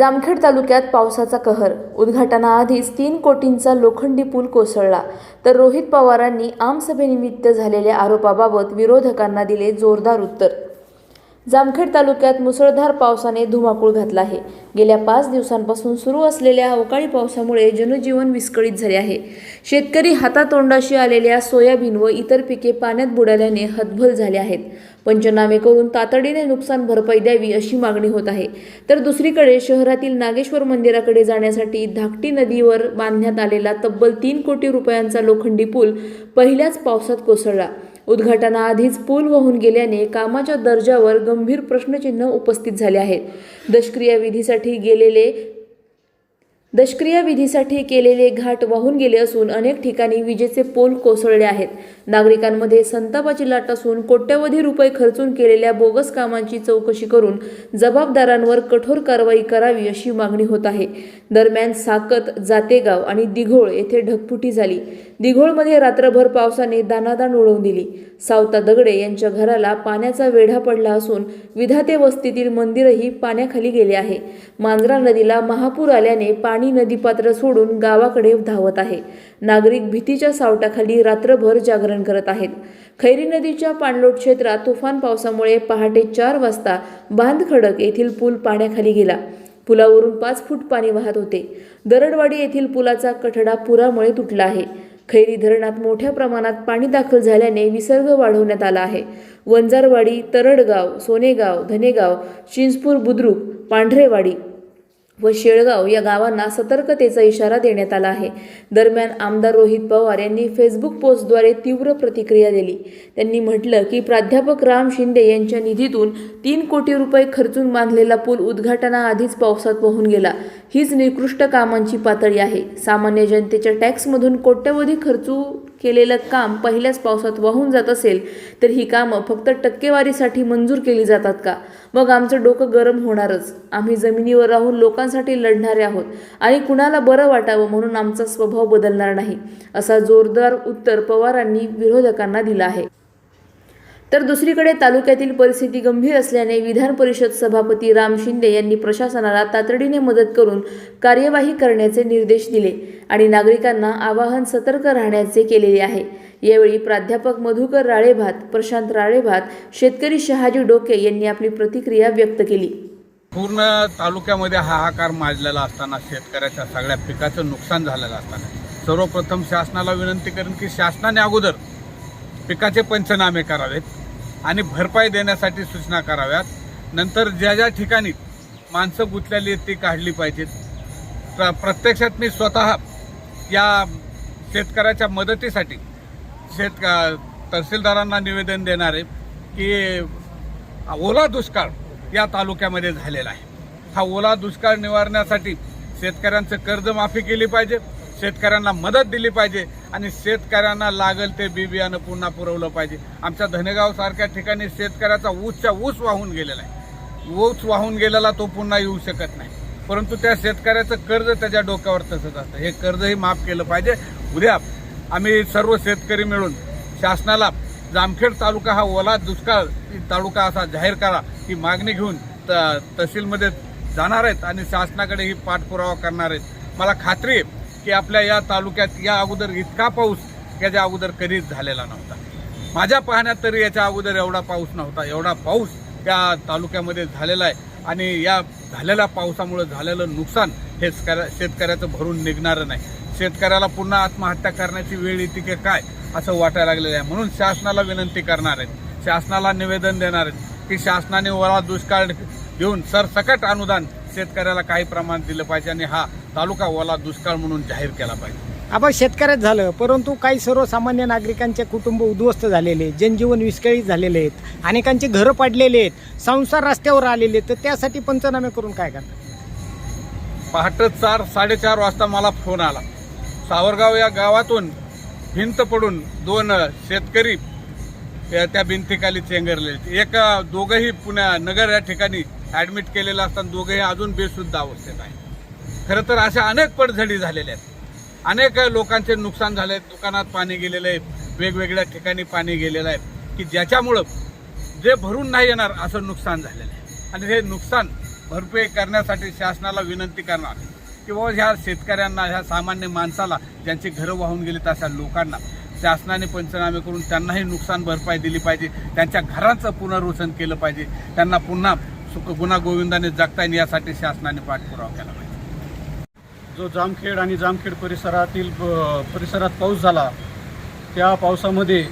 जामखेड तालुक्यात पावसाचा कहर. उद्घाटनाआधीच तीन कोटींचा लोखंडी पूल कोसळला. तर रोहित पवारांनी आमसभेनिमित्त झालेल्या आरोपाबाबत विरोधकांना दिले जोरदार उत्तर. जामखेड तालुक्यात मुसळधार पावसाने धुमाकूळ घातला आहे. गेल्या पाच दिवसांपासून सुरू असलेल्या अवकाळी पावसामुळे जनजीवन विस्कळीत झाले आहे. शेतकरी हातातोंडाशी आलेल्या सोयाबीन व इतर पिके पाण्यात बुडाल्याने हतबल झाले आहेत. पंचनामे करून तातडीने नुकसान भरपाई द्यावी अशी मागणी होत आहे. तर दुसरीकडे शहरातील नागेश्वर मंदिराकडे जाण्यासाठी धाकटी नदीवर बांधण्यात आलेला तब्बल तीन कोटी रुपयांचा लोखंडी पूल पहिल्याच पावसात कोसळला. उद्घाटनाआधीच पूल वाहून गेल्याने कामाच्या दर्जावर गंभीर प्रश्नचिन्ह उपस्थित झाले आहेत. दशक्रिया विधीसाठी गेलेले दशक्रिया विधीसाठी केलेले घाट वाहून गेले असून अनेक ठिकाणी विजेचे पोल कोसळले आहेत. नागरिकांमध्ये संतापाची लाट असून कोट्यवधी रुपये खर्चून केलेल्या बोगस कामांची चौकशी करून जबाबदारांवर कठोर कारवाई करावी अशी मागणी होत आहे. दरम्यान साकत जातेगाव आणि दिघोळ येथे ढगफुटी झाली. दिघोळमध्ये रात्रभर पावसाने दानादान उडवून दिली. सावता दगडे यांच्या घराला पाण्याचा वेढा पडला असून विधाते वस्तीतील मंदिरही पाण्याखाली गेले आहे. मांजरा नदीला महापूर आल्याने पाणी नदीपात्र सोडून गावाकडे धावत आहे. नागरिक भीतीच्या सावटाखाली रात्रभर जागरण करत आहेत. खैरी नदीच्या पाणलोट क्षेत्रात तुफान पावसामुळे पहाटे चार वाजता बांधखडक येथील पूल पाण्याखाली गेला. पुलावरून पाच फूट पाणी वाहत होते. दरडवाडी येथील पुलाचा कठडा पुरामुळे तुटला आहे. खैरी धरणात मोठ्या प्रमाणात पाणी दाखल झाल्याने विसर्ग वाढवण्यात आला आहे. वंजारवाडी तरडगाव सोनेगाव धनेगाव चिंचपूर बुद्रुक पांढरेवाडी व शेळगाव या गावांना सतर्कतेचा इशारा देण्यात आला आहे. दरम्यान आमदार रोहित पवार यांनी फेसबुक पोस्टद्वारे तीव्र प्रतिक्रिया दिली. त्यांनी म्हटलं की प्राध्यापक राम शिंदे यांच्या निधीतून तीन कोटी रुपये खर्चून बांधलेला पूल उद्घाटनाआधीच पावसात वाहून गेला. हीच निकृष्ट कामांची पातळी आहे. सामान्य जनतेच्या टॅक्समधून कोट्यवधी खर्चू केलेलं काम पहिल्याच पावसात वाहून जात असेल तर ही कामं फक्त टक्केवारीसाठी मंजूर केली जातात का? मग आमचं डोकं गरम होणारच. आम्ही जमिनीवर राहून लोकांसाठी लढणारे आहोत आणि कुणाला बरं वाटावं म्हणून आमचा स्वभाव बदलणार नाही असा जोरदार उत्तर पवारांनी विरोधकांना दिला आहे. तर दुसरीकडे तालुक्यातील परिस्थिती गंभीर असल्याने विधान परिषद सभापती राम शिंदे यांनी प्रशासनाला तातडीने मदत करून कार्यवाही करण्याचे निर्देश दिले आणि नागरिकांना आवाहन सतर्क राहण्याचे केलेले आहे. यावेळी प्राध्यापक मधुकर राळेभात प्रशांत राळेभात शेतकरी शहाजी डोके यांनी आपली प्रतिक्रिया व्यक्त केली. पूर्ण तालुक्यामध्ये हाहाकार माजलेला असताना शेतकऱ्याच्या सगळ्या पिकाचं नुकसान झालेलं असताना सर्वप्रथम शासनाला विनंती करेन की शासनाने अगोदर पिकाचे पंचनामे करावेत. आणि भरपाई देण्यासाठी सूचना कराव्यात. नंतर ज्या ज्या ठिकाणी माणसं गुंतलेली आहेत ती काढली पाहिजेत. प्र प्रत्यक्षात मी स्वतः या शेतकऱ्याच्या मदतीसाठी शेत तहसीलदारांना निवेदन देणार आहे की ओला दुष्काळ या तालुक्यामध्ये झालेला आहे. हा ओला दुष्काळ निवारण्यासाठी शेतकऱ्यांचं कर्जमाफी केली पाहिजे शेतकऱ्यांना मदत दिली पाहिजे आणि शेतकऱ्यांना लागेल ते बी बियाणं पुन्हा पुरवलं पाहिजे. आमच्या धनेगाव सारख्या ठिकाणी शेतकऱ्याचा ऊसच्या ऊस वाहून गेलेला आहे. ऊस वाहून गेलेला तो पुन्हा येऊ शकत नाही. परंतु त्या शेतकऱ्याचं कर्ज त्याच्या डोक्यावर तसंच असतं. हे कर्जही माफ केलं पाहिजे. उद्या आम्ही सर्व शेतकरी मिळून शासनाला जामखेड तालुका हा ओला दुष्काळ तालुका असा जाहीर करा ही मागणी घेऊन त तहसीलमध्ये जाणार आहेत आणि शासनाकडे ही पाठपुरावा करणार आहेत. मला खात्री आहे की आपल्या या तालुक्यात या अगोदर इतका पाऊस याच्या अगोदर कधीच झालेला नव्हता. माझ्या पाहण्यात तरी याच्या अगोदर एवढा पाऊस नव्हता एवढा पाऊस त्या तालुक्यामध्ये झालेला आहे. आणि या झालेल्या पावसामुळे झालेलं नुकसान हे शेतकऱ्याचं भरून निघणारं नाही. शेतकऱ्याला पुन्हा आत्महत्या करण्याची वेळ येते की काय असं वाटायला लागलेलं आहे. म्हणून शासनाला विनंती करणार आहेत. शासनाला निवेदन देणार आहेत की शासनाने ओला दुष्काळ देऊन सरसकट अनुदान शेतकऱ्याला काही प्रमाणात दिलं पाहिजे. आणि हा तालुका ओला दुष्काळ म्हणून जाहीर केला पाहिजे. आपण शेतकऱ्यात झालं परंतु काही सर्वसामान्य नागरिकांचे कुटुंब उद्ध्वस्त झालेले जनजीवन विस्कळीत झालेले आहेत अनेकांचे घरं पाडलेले आहेत संसार रस्त्यावर आलेले आहेत तर त्यासाठी पंचनामे करून काय करणार? पहाटे चार साडेचार वाजता मला फोन आला. सावरगाव या गावातून भिंत पडून दोन शेतकरी त्या भिंतीखाली चेंगरले एक दोघंही पुण्या नगर या ठिकाणी ऍडमिट केलेलं असताना दोघंही अजून बेशुद्ध अवस्थेत आहे खरं तर अशा अनेक पडझडी झालेल्या आहेत. अनेक लोकांचे नुकसान झाले दुकानात पाणी गेलेलं आहे. वेगवेगळ्या ठिकाणी पाणी गेलेलं आहे. की ज्याच्यामुळं जे भरून नाही येणार असं नुकसान झालेलं आहे. आणि हे नुकसान भरपाई करण्यासाठी शासनाला विनंती करणार. की बाबा ह्या शेतकऱ्यांना ह्या सामान्य माणसाला ज्यांची घरं वाहून गेलीत अशा लोकांना शासनाने पंचनामे करून त्यांनाही नुकसान भरपाई दिली पाहिजे. त्यांच्या घरांचं पुनर्वसन केलं पाहिजे. त्यांना पुन्हा सुख गुन्हा गोविंदाने जगता येईल यासाठी शासनाने पाठपुरावा केला जो जामखेड आणि जामखेड परिसरातील परिसरात पाऊस झाला त्या पावसामध्ये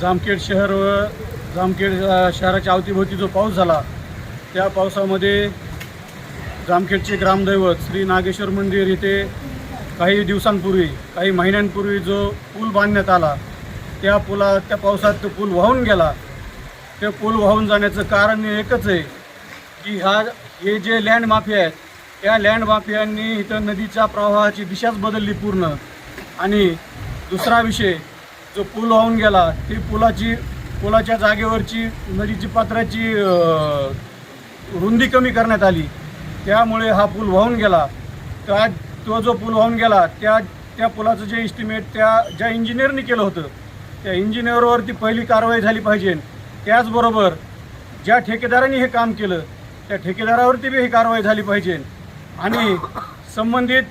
जामखेड शहर व जामखेड शहराच्या अवतीभोवती जो पाऊस झाला त्या पावसामध्ये जामखेडचे ग्रामदैवत श्री नागेश्वर मंदिर येथे काही दिवसांपूर्वी काही महिन्यांपूर्वी जो पूल बांधण्यात आला त्या पुला त्या पावसात तो पूल वाहून गेला. ते पूल वाहून जाण्याचं कारण एकच आहे की हा हे जे लँड माफिया आहेत त्या लँड माफियांनी इथं नदीच्या प्रवाहाची दिशाच बदलली पूर्ण. आणि दुसरा विषय जो पूल वाहून गेला ती पुलाची पुलाच्या जागेवरची नदीची पात्राची रुंदी कमी करण्यात आली. त्यामुळे हा पूल वाहून गेला. त्या तो जो पूल वाहून गेला त्या त्या पुलाचं जे इस्टिमेट त्या ज्या इंजिनियरने केलं होतं त्या इंजिनियरवरती पहिली कारवाई झाली पाहिजे. त्याचबरोबर ज्या ठेकेदारांनी हे काम केलं त्या ठेकेदारावरती बी ही कारवाई झाली पाहिजे. आणि संबंधित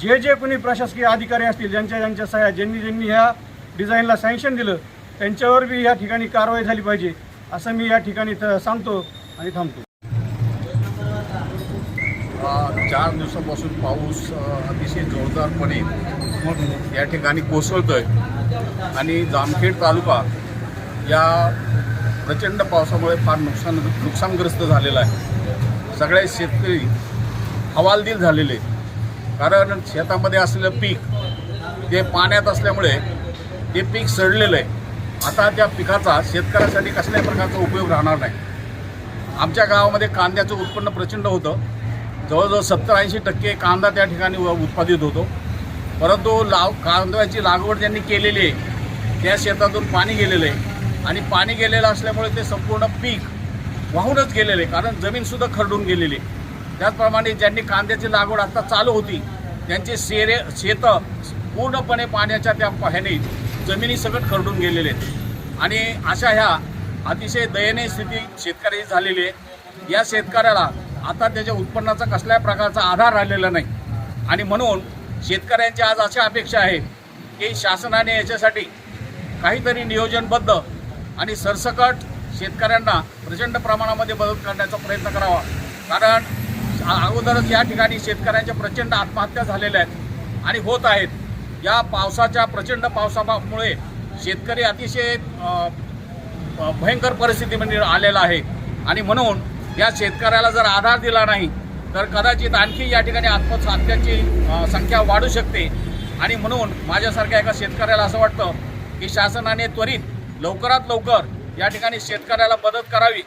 जे जे कोणी प्रशासकीय अधिकारी असतील ज्यांच्या ज्यांच्या सह्या ज्यांनी ज्यांनी ह्या डिझाईनला सँक्शन दिलं त्यांच्यावर बी या ठिकाणी कारवाई झाली पाहिजे असं मी या ठिकाणी सांगतो आणि थांबतो. चार दिवसापासून पाऊस अतिशय जोरदारपणे या ठिकाणी कोसळतोय. आणि जामखेड तालुका या प्रचंड पावसामुळे फार नुकसान नुकसानग्रस्त झालेला आहे. सगळे शेतकरी हवालदिल झालेले. आहेत. कारण शेतामध्ये असलेलं पीक ते पाण्यात असल्यामुळे ते पीक सडलेलं आहे. आता त्या पिकाचा शेतकऱ्यासाठी कसल्याही प्रकारचा उपयोग राहणार नाही. आमच्या गावामध्ये कांद्याचं उत्पन्न प्रचंड होतं. जवळजवळ सत्तर ऐंशी टक्के कांदा त्या ठिकाणी उत्पादित होतो. परंतु लाव कांद्याची लागवड ज्यांनी केलेली आहे त्या शेतातून पाणी गेलेलं आहे. आणि पाणी गेलेलं असल्यामुळे ते संपूर्ण पीक वाहूनच गेलेलं आहे. कारण जमीनसुद्धा खरडून गेलेली आहे. त्याचप्रमाणे ज्यांनी कांद्याची लागवड आता चालू होती त्यांचे शेरे शेतं पूर्णपणे पाण्याच्या त्या ह्याने जमिनी सगळं खरडून गेलेले आहेत. आणि अशा ह्या अतिशय दयनीय स्थिती शेतकऱ्याची झालेली आहे. या शेतकऱ्याला आता त्याच्या उत्पन्नाचा कसल्याही प्रकारचा आधार राहिलेला नाही. आणि म्हणून शेतकऱ्यांची आज अशी अपेक्षा आहे की शासनाने याच्यासाठी काहीतरी नियोजनबद्ध आणि सरसकट शेतकऱ्यांना प्रचंड प्रमाणामध्ये मदत करण्याचा प्रयत्न करावा. कारण अगोदरच या ठिकाणी शेतकऱ्यांच्या प्रचंड आत्महत्या झालेल्या आहेत आणि होत आहेत. या पावसाच्या प्रचंड पावसामुळे शेतकरी अतिशय भयंकर परिस्थितीमध्ये म्हणजे आलेला आहे. आणि म्हणून या शेतकऱ्याला जर आधार दिला नाही तर कदाचित आणखी या ठिकाणी आत्महत्यांची संख्या वाढू शकते. आणि म्हणून माझ्यासारख्या एका शेतकऱ्याला असं वाटतं की शासनाने त्वरित लवकरात लवकर या ठिकाणी शेतकऱ्याला मदत करावी.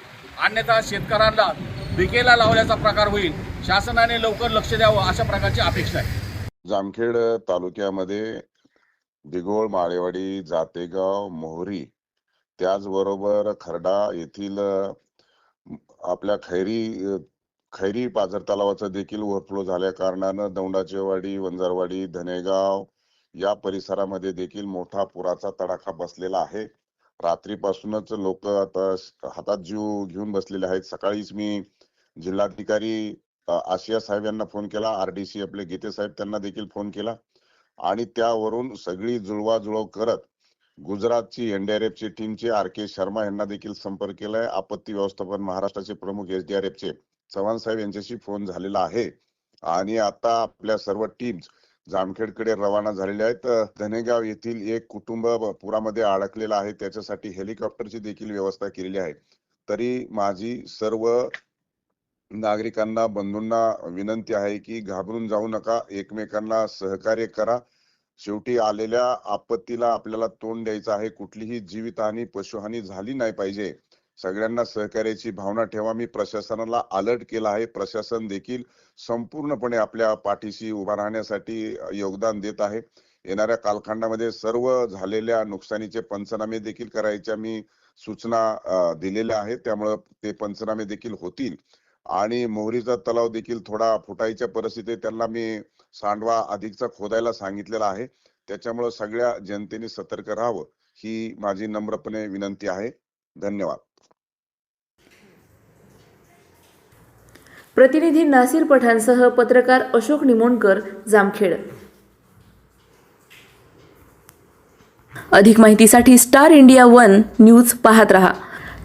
अन्यथा शेतकऱ्यांना विकेला लावल्याचा प्रकार होईल. शासनाने लवकर लक्ष द्यावं अशा प्रकारची अपेक्षा आहे. जामखेड तालुक्यामध्ये दिघोळ माळेवाडी जातेगाव मोहरी त्याचबरोबर खर्डा येथील आपल्या खैरी खैरी पाझर तलावाचा देखील ओव्हरफ्लो झाल्या कारणानं दौंडाचेवाडी वंजारवाडी धनेगाव या परिसरामध्ये देखील मोठा पुराचा तडाखा बसलेला आहे. रात्रीपासूनच लोक आता हातात जीव घेऊन बसलेले आहेत. सकाळीच मी जिल्हाधिकारी आशिया साहेब यांना फोन केला. आरडीसी आपले गीते साहेब त्यांना देखील फोन केला. आणि त्यावरून सगळी जुळवाजुळव करत गुजरातची एनडीआरएफची टीमचे आर के शर्मा यांना देखील संपर्क केलाय. आपत्ती व्यवस्थापन महाराष्ट्राचे प्रमुख एसडीआरएफचे चव्हाण साहेब यांच्याशी फोन झालेला आहे. आणि आता आपल्या सर्व टीम्स जामखेडकडे रवाना झालेल्या आहेत. धनेगाव येथील एक कुटुंब पुरामध्ये अडकलेलं आहे. त्याच्यासाठी हेलिकॉप्टरची देखील व्यवस्था केलेली आहे. तरी माझी सर्व नागरिकांना बंधूंना विनंती आहे की घाबरून जाऊ नका एकमेकांना सहकार्य करा. शेवटी आलेल्या आपत्तीला आपल्याला तोंड द्यायचं आहे. कुठलीही जीवितहानी पशुहानी झाली नाही पाहिजे. सगळ्यांना सहकार्याची भावना ठेवा. मी प्रशासनाला अलर्ट केला आहे. प्रशासन देखील संपूर्णपणे आपल्या पाठीशी उभा राहण्यासाठी योगदान देत आहे. येणाऱ्या कालखंडामध्ये सर्व झालेल्या नुकसानीचे पंचनामे देखील करायच्या मी सूचना दिलेल्या आहेत. त्यामुळे ते पंचनामे देखील होतील. आणि मोहरीचा तलाव देखील थोडा फुटायच्या परिस्थितीत त्यांना मी सांडवा अधिकचा खोदायला सांगितलेला आहे. त्याच्यामुळं सगळ्या जनतेने सतर्क राहावं ही माझी नम्रपणे विनंती आहे. धन्यवाद. प्रतिनिधी नासिर पठाणसह पत्रकार अशोक निमोणकर जामखेड. अधिक माहितीसाठी स्टार इंडिया वन न्यूज पाहत रहा.